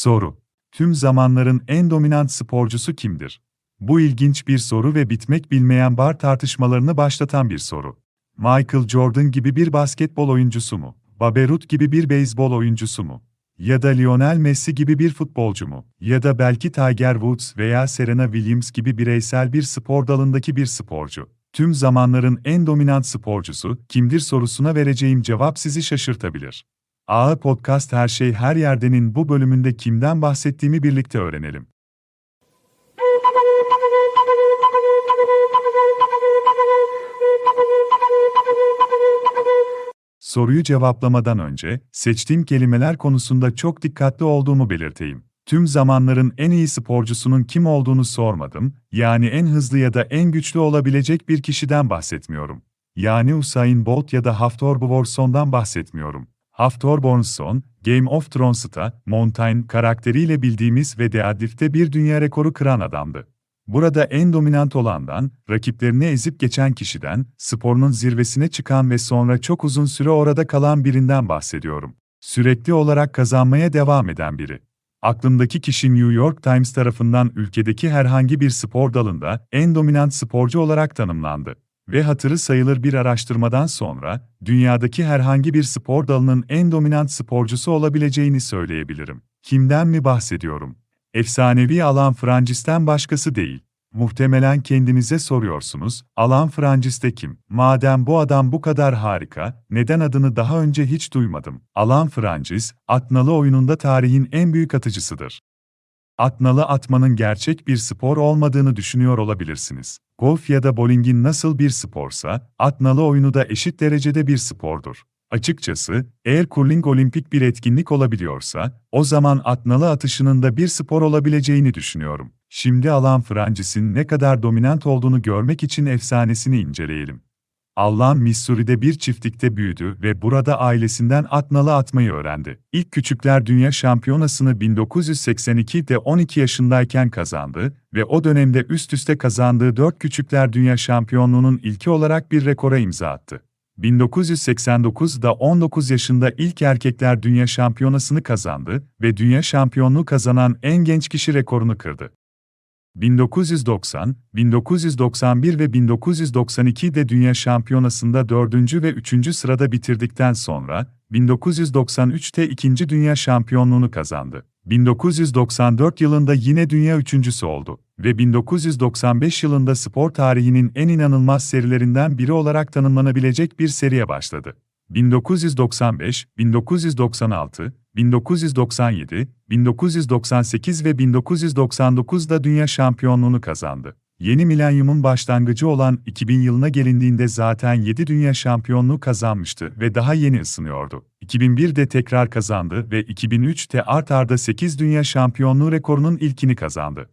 Soru. Tüm zamanların en dominant sporcusu kimdir? Bu ilginç bir soru ve bitmek bilmeyen bar tartışmalarını başlatan bir soru. Michael Jordan gibi bir basketbol oyuncusu mu? Babe Ruth gibi bir beyzbol oyuncusu mu? Ya da Lionel Messi gibi bir futbolcu mu? Ya da belki Tiger Woods veya Serena Williams gibi bireysel bir spor dalındaki bir sporcu. Tüm zamanların en dominant sporcusu kimdir sorusuna vereceğim cevap sizi şaşırtabilir. AA Podcast Her Şey Her Yerde'nin bu bölümünde kimden bahsettiğimi birlikte öğrenelim. Soruyu cevaplamadan önce, seçtiğim kelimeler konusunda çok dikkatli olduğumu belirteyim. Tüm zamanların en iyi sporcusunun kim olduğunu sormadım, yani en hızlı ya da en güçlü olabilecek bir kişiden bahsetmiyorum. Yani Usain Bolt ya da Haftor Bjornsson'dan bahsetmiyorum. Haftor Bjornsson, Game of Thrones'ta Mountain karakteriyle bildiğimiz ve deadlift'te bir dünya rekoru kıran adamdı. Burada en dominant olandan, rakiplerini ezip geçen kişiden, sporunun zirvesine çıkan ve sonra çok uzun süre orada kalan birinden bahsediyorum. Sürekli olarak kazanmaya devam eden biri. Aklımdaki kişi New York Times tarafından ülkedeki herhangi bir spor dalında en dominant sporcu olarak tanımlandı ve hatırı sayılır bir araştırmadan sonra dünyadaki herhangi bir spor dalının en dominant sporcusu olabileceğini söyleyebilirim. Kimden mi bahsediyorum? Efsanevi Alan Francis'ten başkası değil. Muhtemelen kendinize soruyorsunuz, Alan Francis de kim? Madem bu adam bu kadar harika, neden adını daha önce hiç duymadım? Alan Francis, atnalı oyununda tarihin en büyük atıcısıdır. Atnalı atmanın gerçek bir spor olmadığını düşünüyor olabilirsiniz. Golf ya da bowlingin nasıl bir sporsa, atnalı oyunu da eşit derecede bir spordur. Açıkçası, eğer curling olimpik bir etkinlik olabiliyorsa, o zaman atnalı atışının da bir spor olabileceğini düşünüyorum. Şimdi Alan Francis'in ne kadar dominant olduğunu görmek için efsanesini inceleyelim. Allan Missouri'de bir çiftlikte büyüdü ve burada ailesinden atnalı atmayı öğrendi. İlk Küçükler Dünya Şampiyonası'nı 1982'de 12 yaşındayken kazandı ve o dönemde üst üste kazandığı 4 Küçükler Dünya Şampiyonluğu'nun ilki olarak bir rekora imza attı. 1989'da 19 yaşında ilk Erkekler Dünya Şampiyonası'nı kazandı ve dünya şampiyonluğu kazanan en genç kişi rekorunu kırdı. 1990, 1991 ve 1992'de Dünya Şampiyonası'nda 4. ve 3. sırada bitirdikten sonra, 1993'te 2. Dünya Şampiyonluğunu kazandı. 1994 yılında yine dünya üçüncüsü oldu ve 1995 yılında spor tarihinin en inanılmaz serilerinden biri olarak tanımlanabilecek bir seriye başladı. 1995, 1996, 1997, 1998 ve 1999'da dünya şampiyonluğunu kazandı. Yeni milenyumun başlangıcı olan 2000 yılına gelindiğinde zaten 7 dünya şampiyonluğu kazanmıştı ve daha yeni ısınıyordu. 2001'de tekrar kazandı ve 2003'te art arda 8 dünya şampiyonluğu rekorunun ilkini kazandı.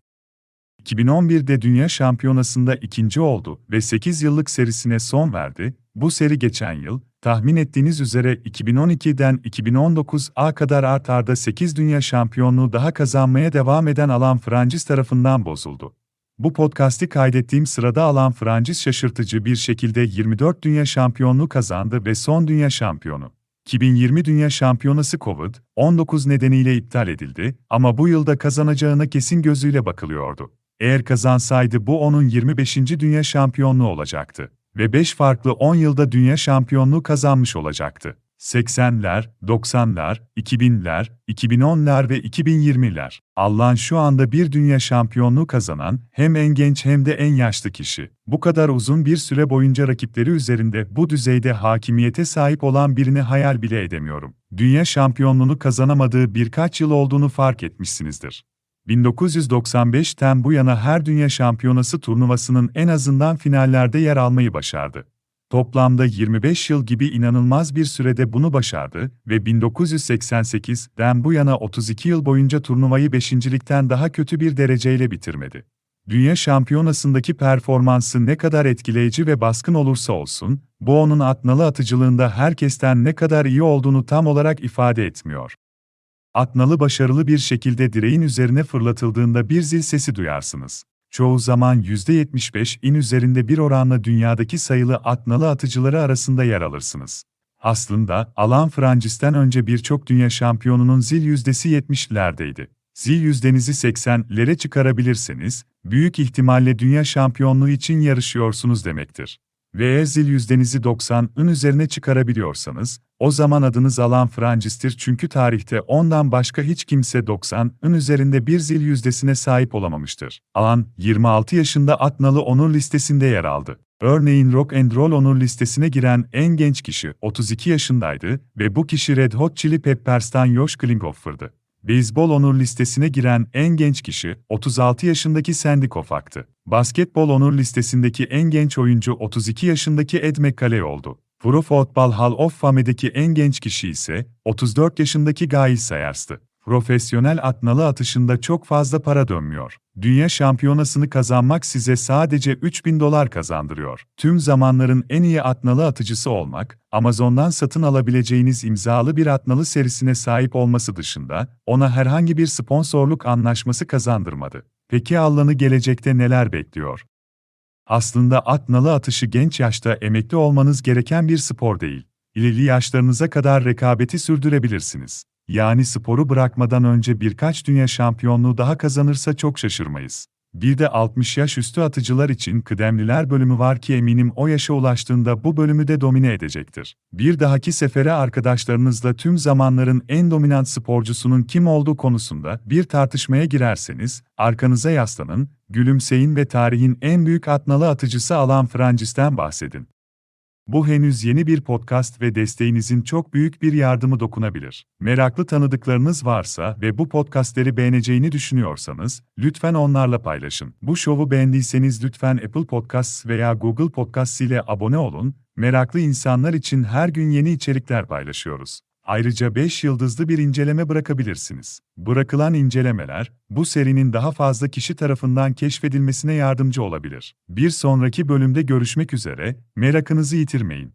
2011'de Dünya Şampiyonası'nda ikinci oldu ve 8 yıllık serisine son verdi. Bu seri geçen yıl, tahmin ettiğiniz üzere 2012'den 2019'a kadar art arda 8 dünya şampiyonluğu daha kazanmaya devam eden Alan Francis tarafından bozuldu. Bu podcast'i kaydettiğim sırada Alan Francis şaşırtıcı bir şekilde 24 dünya şampiyonluğu kazandı ve son dünya şampiyonu. 2020 Dünya Şampiyonası COVID-19 nedeniyle iptal edildi ama bu yılda kazanacağına kesin gözüyle bakılıyordu. Eğer kazansaydı bu onun 25. dünya şampiyonluğu olacaktı ve 5 farklı 10 yılda dünya şampiyonluğu kazanmış olacaktı. 80'ler, 90'lar, 2000'ler, 2010'lar ve 2020'ler. Allah'ın şu anda bir dünya şampiyonluğu kazanan hem en genç hem de en yaşlı kişi. Bu kadar uzun bir süre boyunca rakipleri üzerinde bu düzeyde hakimiyete sahip olan birini hayal bile edemiyorum. Dünya şampiyonluğunu kazanamadığı birkaç yıl olduğunu fark etmişsinizdir. 1995'ten bu yana her dünya şampiyonası turnuvasının en azından finallerde yer almayı başardı. Toplamda 25 yıl gibi inanılmaz bir sürede bunu başardı ve 1988'den bu yana 32 yıl boyunca turnuvayı beşincilikten daha kötü bir dereceyle bitirmedi. Dünya şampiyonasındaki performansı ne kadar etkileyici ve baskın olursa olsun, bu onun atnalı atıcılığında herkesten ne kadar iyi olduğunu tam olarak ifade etmiyor. Atnalı başarılı bir şekilde direğin üzerine fırlatıldığında bir zil sesi duyarsınız. Çoğu zaman %75 in üzerinde bir oranla dünyadaki sayılı atnalı atıcıları arasında yer alırsınız. Aslında, Alan Francis'ten önce birçok dünya şampiyonunun zil yüzdesi 70'lerdeydi. Zil yüzdenizi 80'lere çıkarabilirseniz, büyük ihtimalle dünya şampiyonluğu için yarışıyorsunuz demektir. Ve zil yüzdenizi 90'ın üzerine çıkarabiliyorsanız, o zaman adınız Alan Francis'tir çünkü tarihte ondan başka hiç kimse 90'ın üzerinde bir zil yüzdesine sahip olamamıştır. Alan, 26 yaşında Atnalı Onur listesinde yer aldı. Örneğin Rock and Roll Onur listesine giren en genç kişi 32 yaşındaydı ve bu kişi Red Hot Chili Peppers'tan Josh Klinghoffer'dı. Beyzbol onur listesine giren en genç kişi 36 yaşındaki Sandy Koufax'tı. Basketbol onur listesindeki en genç oyuncu 32 yaşındaki Ed McCalley oldu. Pro Football Hall of Fame'deki en genç kişi ise 34 yaşındaki Gail Sayers'tı. Profesyonel atnalı atışında çok fazla para dönmüyor. Dünya şampiyonasını kazanmak size sadece 3000 dolar kazandırıyor. Tüm zamanların en iyi atnalı atıcısı olmak, Amazon'dan satın alabileceğiniz imzalı bir atnalı serisine sahip olması dışında, ona herhangi bir sponsorluk anlaşması kazandırmadı. Peki Allan'ı gelecekte neler bekliyor? Aslında atnalı atışı genç yaşta emekli olmanız gereken bir spor değil. İleri yaşlarınıza kadar rekabeti sürdürebilirsiniz. Yani sporu bırakmadan önce birkaç dünya şampiyonluğu daha kazanırsa çok şaşırmayız. Bir de 60 yaş üstü atıcılar için kıdemliler bölümü var ki eminim o yaşa ulaştığında bu bölümü de domine edecektir. Bir dahaki sefere arkadaşlarınızla tüm zamanların en dominant sporcusunun kim olduğu konusunda bir tartışmaya girerseniz, arkanıza yaslanın, gülümseyin ve tarihin en büyük atnalı atıcısı Alan Francis'ten bahsedin. Bu henüz yeni bir podcast ve desteğinizin çok büyük bir yardımı dokunabilir. Meraklı tanıdıklarınız varsa ve bu podcastleri beğeneceğini düşünüyorsanız, lütfen onlarla paylaşın. Bu şovu beğendiyseniz lütfen Apple Podcasts veya Google Podcasts ile abone olun. Meraklı insanlar için her gün yeni içerikler paylaşıyoruz. Ayrıca 5 yıldızlı bir inceleme bırakabilirsiniz. Bırakılan incelemeler, bu serinin daha fazla kişi tarafından keşfedilmesine yardımcı olabilir. Bir sonraki bölümde görüşmek üzere, merakınızı yitirmeyin.